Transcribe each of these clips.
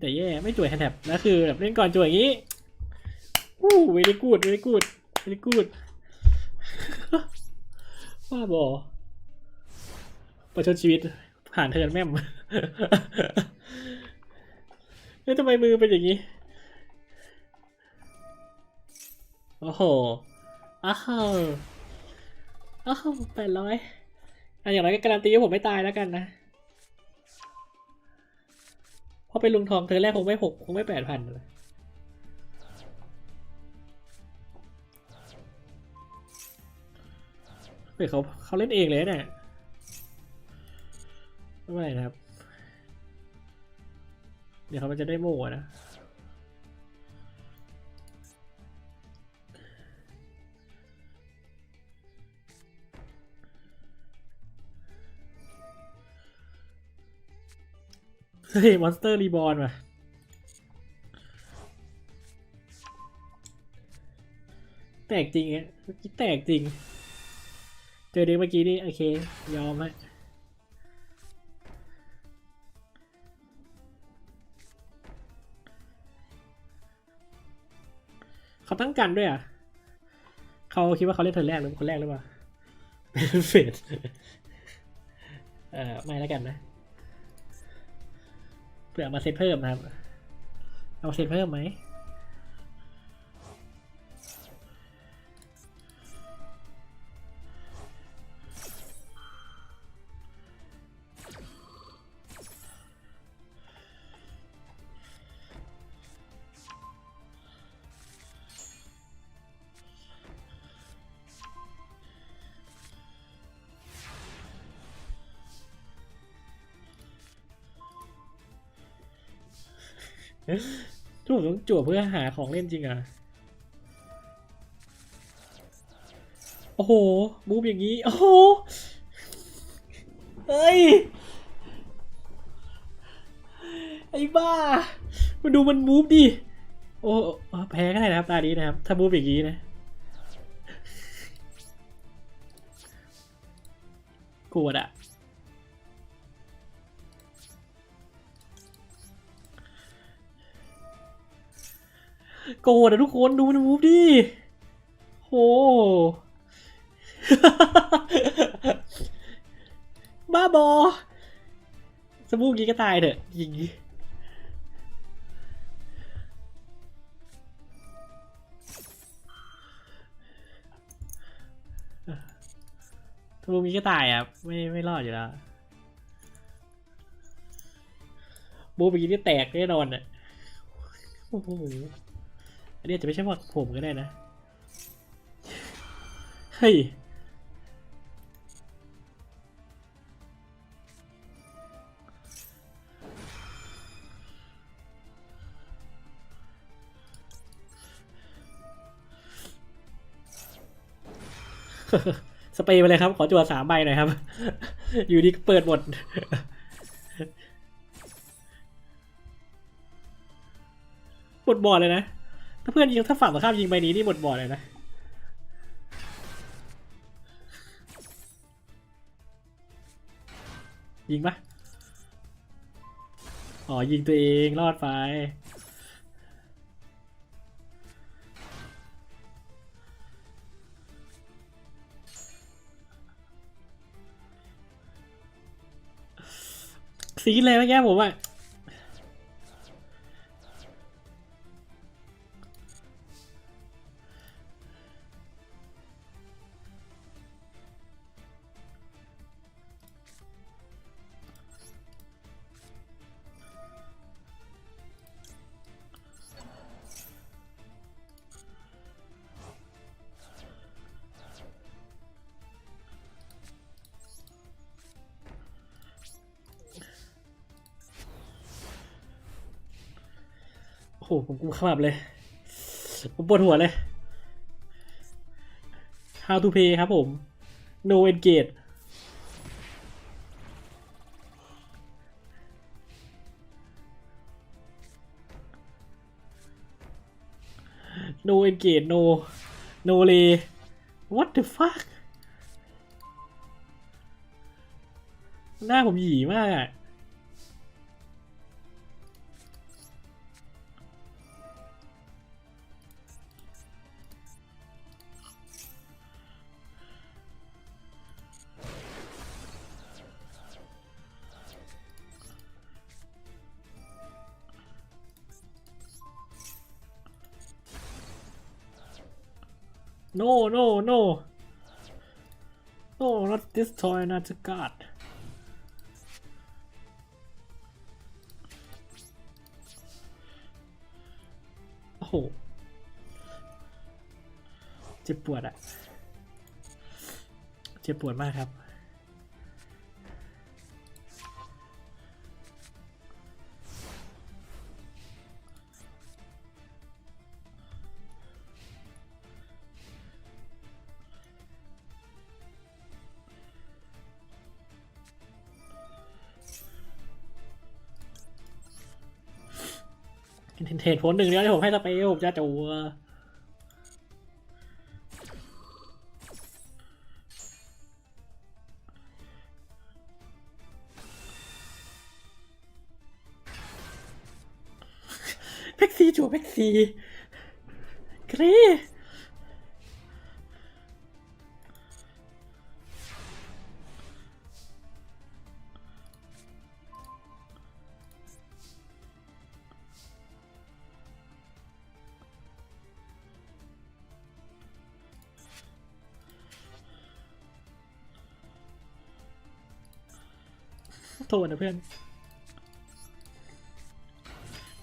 แต่แย่ไม่จ่วยแฮนแท็บแล้วคือแบบเล่นก่อนจ่วยอย่างนี้วู้เวลี่กูดเวลี่กูดเวลี่กูดว่าบอประชดชีวิตผ่านเทินแม่มเฮ้ยทำไมมือเป็นอย่างนี้ โอ้โห อ้าวอ้าวแปดร้อยอันอย่างไรก็การันตีว่าผมไม่ตายแล้วกันนะ ราะเป็นลุงทองเธอแรกคงไม่หกคงไม่แปดพันเลยเฮ้ยเขาเขาเล่นเองเลยเนี่ยไม่เป็นไรนะครับ เดี๋ยวเขามันจะได้โม่นะ เฮ้ยมอนสเตอร์รีบอ r ว่ะแตกจริงอะเมื่อกี้แตกจริง เจอเด็กเมื่อกี้นี่โอเค ยอมฮะเขาตั้งกันด้วยอะ เขาคิดว่าเขาเล่นเทิร์นแรกหรือคนแรกหรือเปล่าเป็นเฟดเออไม่แล้วกันนะ เผื่อเอามาเซตเพิ่มนะครับ เอามาเซตเพิ่มไหม ทุกผมต้องจั่วเพื่อหาของเล่นจริงอะ โอ้โหมูฟอย่างนี้ โอ้โห เฮ้ย ไอ้บ้า มาดูมันมูฟดิ โอ้ แพ้ก็ได้นะครับตานี้นะครับ ถ้ามูฟอย่างนี้นะกวดอะ โกรธอะทุกคนดูมันมูฟดิโหบ้าบอ สมูกนี้ก็ตายเถอะยิงสมูกนี้ก็ตายอะไม่ไม่รอดอยู่แล้วบูเมื่อกี้นี่แตกแน่นอนอะโอ้โห นนี้จะไม่ใช่ว่าผมก็ได้นะ เฮ้ย สเปรย์ไปเลยครับ ขอจั่วสามใบหน่อยครับ อยู่ดีเปิดหมดหมดบอดเลยนะ ถ้าเพื่อนยิงถ้าฝั่งตรงข้ามยิงใบนี้นี่หมดบอดเลยนะยิงปะอ๋อยิงตัวเองรอดไปซีเลยเมื่อกี้ผมอะ โอ้โหผมกุมขมับเลย ผมปวดหัวเลย How to pay ครับผม No engage no engage no no lay what the fuck หน้าผมหยีมากอะ no no no no not this toy not the god โอ้โหเจ็บปวดอะเจ็บปวดมากครับ เหตุผลหนึ่งเดียวที่ผมให้สเปรย์ผมจะจูเพ็กซี่จูเพ็กซี่กรี โทษนะเพื่อน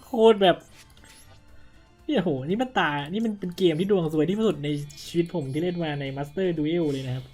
โคตรแบบเนี่ยโห นี่มันตา นี่มันเป็นเกมที่ดวงสวยที่สุดในชีวิตผมที่เล่นมาในมัสเตอร์ดูเอลเลยนะครับ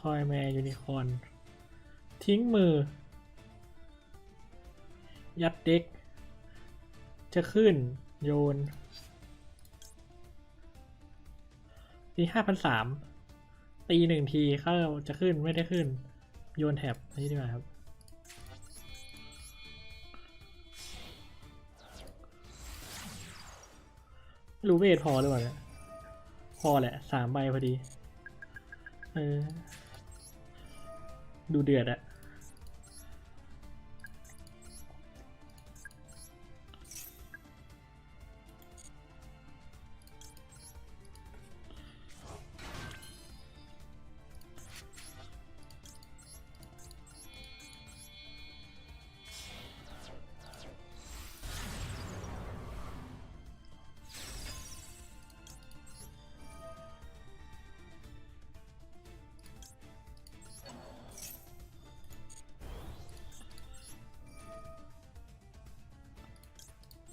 ทอยแมร์ยูนิคอนทิ้งมือ ยัดเด็ก จะขึ้นโยนตีห้าพันสามตีหนึ่งทีเข้าจะขึ้นไม่ได้ขึ้น โยนแถบนี่ดีกว่าครับรู้เวทพอหรือเปล่าเนี่ยพอแหละสามใบพอดี เออ ดูเดือดอะ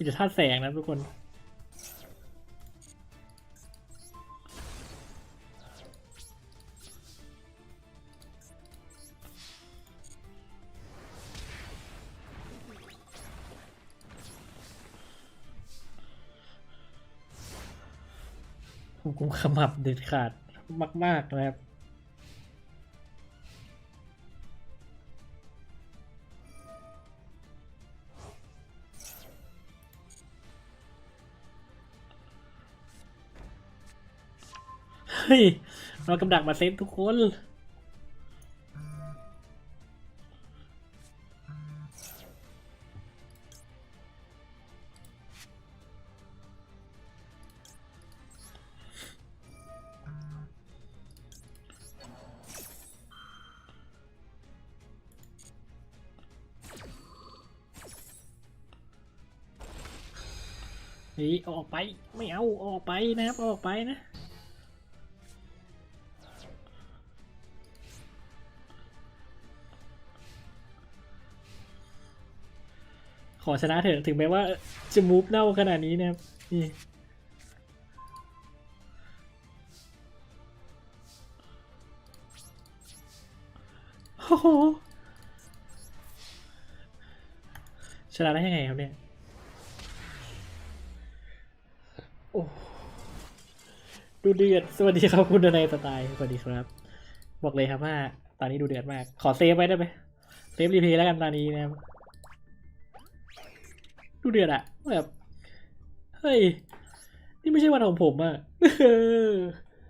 มีแต่ธาตุแสงนะทุกคน ผมกุมขมับเด็ดขาดมาก ๆ นะครับ ยเรากำดักมาเซฟทุกคนเฮ้ยออกไปไม่เอาออกไปนะครับอออกไปนะ อชนะเถอะถึงแม้ว่าจะมูฟเน่าขนาดนี้นะครับนี่โอ้โหชนะได้ยังไงครับเนี่ย โอ้ดูเดือด สวัสดีครับคุณนายสไตล์สวัสดีครับ บอกเลยครับว่า ตอนนี้ดูเดือดมาก ขอเซฟไว้ได้ไหมเซฟรีเพย์แล้วกันตอนนี้นะครับ ดูเดือดอะแบบ เฮ้ย นี่ไม่ใช่วันของผมอะ